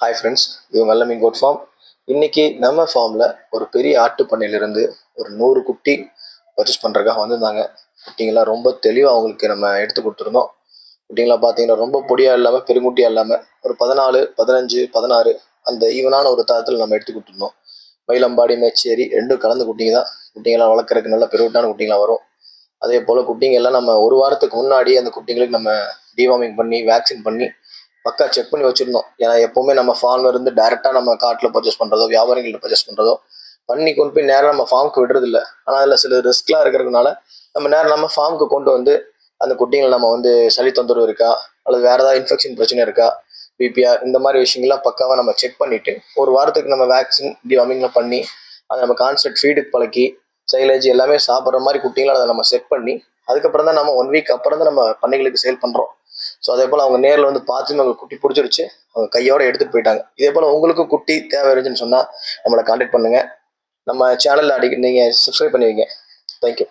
Hi friends இது நல்ல மீன் goat farm இன்னைக்கு நம்ம ஃபார்மில் ஒரு பெரிய ஆட்டு பண்ணையிலிருந்து ஒரு நூறு குட்டி பர்ச்சேஸ் பண்ணுறதுக்காக வந்திருந்தாங்க. குட்டிங்கெல்லாம் ரொம்ப தெளிவாக அவங்களுக்கு நம்ம எடுத்து கொடுத்துருந்தோம். குட்டிங்களாம் பார்த்தீங்கன்னா ரொம்ப பொடியாக இல்லாமல் பெருங்குட்டியாக இல்லாமல் ஒரு பதினாலு பதினஞ்சு பதினாறு அந்த ஈவனான ஒரு தரத்தில் நம்ம எடுத்து கொடுத்துருந்தோம். மயிலம்பாடி மேச்சேரி ரெண்டும் கலந்த குட்டிங்க தான். குட்டிங்கெல்லாம் வளர்க்குறதுக்கு நல்ல பெருவிட்டான குட்டிங்களாம் வரும். அதே போல் குட்டிங்கெல்லாம் நம்ம ஒரு வாரத்துக்கு முன்னாடி அந்த குட்டிங்களுக்கு நம்ம டிவார்மிங் பண்ணி வேக்சின் பண்ணி பக்கா செக் பண்ணி வச்சுருந்தோம். ஏன்னா எப்போவுமே நம்ம ஃபார்ம்ல இருந்து டேரெக்டாக நம்ம காட்டில் பர்ச்சேஸ் பண்ணுறதோ வியாபாரிகள்ட்ட பர்ச்சேஸ் பண்ணுறதோ பண்ணி கொண்டு போய் நேராக நம்ம ஃபார்முக்கு விடுறதில்ல ஆனால் அதில் சில ரிஸ்க்லாம் இருக்கிறதுனால நம்ம நேரம் நம்ம ஃபார்முக்கு கொண்டு வந்து அந்த குட்டிங்களை நம்ம வந்து சளி தொந்தரவு இருக்கா? அல்லது வேறு ஏதாவது இன்ஃபெக்ஷன் பிரச்சனை இருக்கா? பிபிஆர் இந்த மாதிரி விஷயங்கள்லாம் பக்காவாக நம்ம செக் பண்ணிவிட்டு ஒரு வாரத்துக்கு நம்ம வேக்சின் டிவாமிங்லாம் பண்ணி அதை நம்ம கான்ஸ்டன்ட் ஃபீடுக்கு பழக்கி சைலேஜ் எல்லாமே சாப்பிட்ற மாதிரி குட்டிங்களை அதை நம்ம செட் பண்ணி அதுக்கப்புறம் தான் நம்ம ஒன் வீக் அப்புறம் தான் நம்ம பண்ணைகளுக்கு சேல் பண்ணுறோம் ஸோ அதே போல் அவங்க நேரில் வந்து பார்த்து அவங்க குட்டி பிடிச்சிருச்சு. அவங்க கையோட எடுத்துகிட்டு போயிட்டாங்க. இதே போல் உங்களுக்கும் குட்டி தேவை இருந்துச்சுன்னு சொன்னால் நம்மளை காண்டாக்ட் பண்ணுங்கள் நம்ம சேனலில் அடிக்க நீங்கள் சப்ஸ்கிரைப் பண்ணி வைங்க. தேங்க்யூ